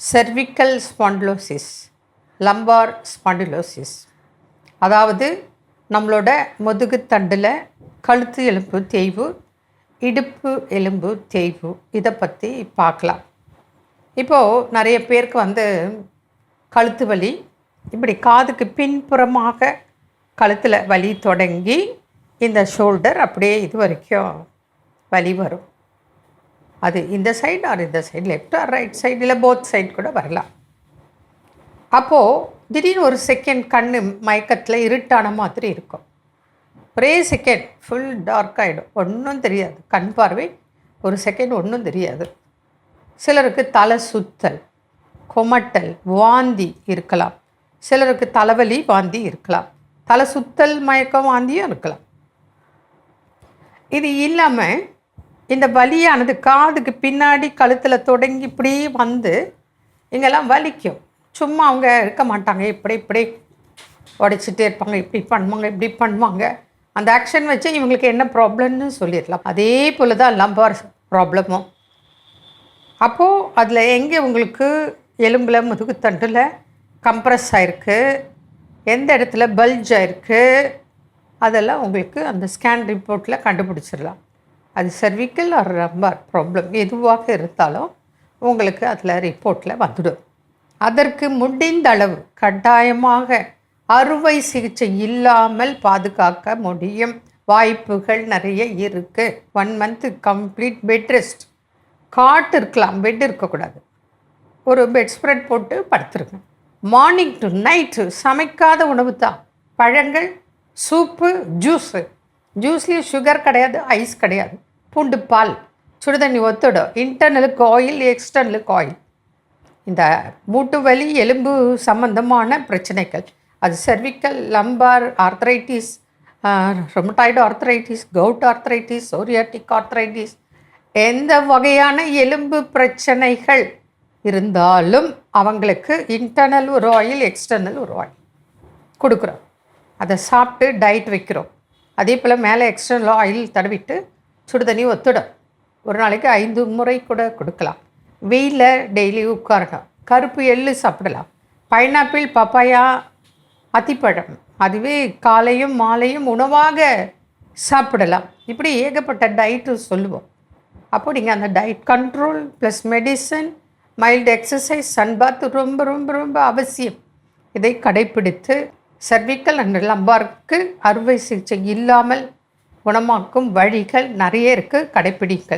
Cervical spondylosis lumbar spondylosis அதாவது நம்மளோட முதுகு தண்டில் கழுத்து எலும்பு தேய்வு இடுப்பு எலும்பு தேய்வு. இதை பற்றி பார்க்கலாம். இப்போது நிறைய பேருக்கு வந்து கழுத்து வலி இப்படி காதுக்கு பின்புறமாக கழுத்தில் வலி தொடங்கி இந்த ஷோல்டர் அப்படியே இது வரைக்கும் வலி வரும். அது இந்த சைடு ஆர் இந்த side left or right side இல்லை போத் சைடு கூட வரலாம். அப்போது திடீர்னு ஒரு செகண்ட் கண் மயக்கத்தில் இருட்டான மாதிரி இருக்கும். ஒரே செகண்ட் ஃபுல் டார்க் ஆகிடும் ஒன்றும் தெரியாது. கண் பார்வை ஒரு செகண்ட் ஒன்றும் தெரியாது. சிலருக்கு தலை சுத்தல் கொமட்டல் வாந்தி இருக்கலாம். சிலருக்கு தலைவலி வாந்தி இருக்கலாம். தலை சுத்தல் மயக்கம் வாந்தியும் இருக்கலாம். இது இல்லாமல் இந்த வலியானது காதுக்கு பின்னாடி கழுத்தில் தொடங்கி இப்படி வந்து இங்கெல்லாம் வலிக்கும். சும்மா அவங்க இருக்க மாட்டாங்க. இப்படி இப்படி உடைச்சிட்டே இருப்பாங்க. இப்படி பண்ணுவாங்க இப்படி பண்ணுவாங்க. அந்த ஆக்ஷன் வச்சு இவங்களுக்கு என்ன ப்ராப்ளம்னு சொல்லிடலாம். அதே போல் தான் லம்பார் ப்ராப்ளமும் அப்போது அதில் எங்கே உங்களுக்கு எலும்பில் முதுகுத்தண்டில் கம்ப்ரஸ் ஆகிருக்கு எந்த இடத்துல பல்ஜ் ஆகிருக்கு அதெல்லாம் உங்களுக்கு அந்த ஸ்கேன் ரிப்போர்ட்டில் கண்டுபிடிச்சிடலாம். அது சர்விக்கல் ஆர் ரம்பர் ப்ராப்ளம் எதுவாக இருந்தாலும் உங்களுக்கு அதில் ரிப்போர்ட்டில் வந்துடும். அதற்கு முடிந்த அளவு கட்டாயமாக அறுவை சிகிச்சை இல்லாமல் பாதுகாக்க முடியும். வாய்ப்புகள் நிறைய இருக்குது one month complete bed rest காட்டு இருக்கலாம் பெட் இருக்கக்கூடாது. ஒரு பெட் ஸ்ப்ரெட் போட்டு படுத்துருங்க. மார்னிங் டு நைட்டு சமைக்காத உணவு தான். பழங்கள் சூப்பு ஜூஸு ஜூஸ்லேயும் சுகர் கிடையாது ஐஸ் கிடையாது. பூண்டு பால் சுடுதண்ணி ஒத்துடும் இன்டர்னலுக்கு ஆயில் எக்ஸ்டர்னலுக்கு ஆயில் இந்த மூட்டு வலி எலும்பு சம்பந்தமான பிரச்சனைகள். அது cervical lumbar arthritis rheumatoid arthritis gout arthritis psoriatic arthritis எந்த வகையான எலும்பு பிரச்சனைகள் இருந்தாலும் அவங்களுக்கு இன்டர்னல் ஒரு ஆயில் எக்ஸ்டர்னல் ஒரு ஆயில் கொடுக்குறோம். அதை சாப்பிட்டு டயட் வைக்கிறோம். அதே போல் மேலே எக்ஸ்டர்னல் ஆயில் தடவிட்டு சுடுதண்ணி ஒத்துடும். ஒரு நாளைக்கு ஐந்து முறை கூட கொடுக்கலாம். வெயிலில் டெய்லி உட்காரணும் கருப்பு எள்ளு சாப்பிடலாம். பைனாப்பிள் பப்பாயா அத்திப்பழம். அதுவே காலையும் மாலையும் உணவாக சாப்பிடலாம். இப்படி ஏகப்பட்ட டயட்டு சொல்லுவோம். அப்போ நீங்கள் அந்த diet control plus medicine mild exercise sunbath ரொம்ப ரொம்ப ரொம்ப அவசியம். இதை கடைப்பிடித்து சர்விக்கல் அண்ட் லம்பார்க்கு அறுவை சிகிச்சை இல்லாமல் குணமாக்கும் வழிகள் நிறைய இருக்குது கடைப்பிடிங்கள்.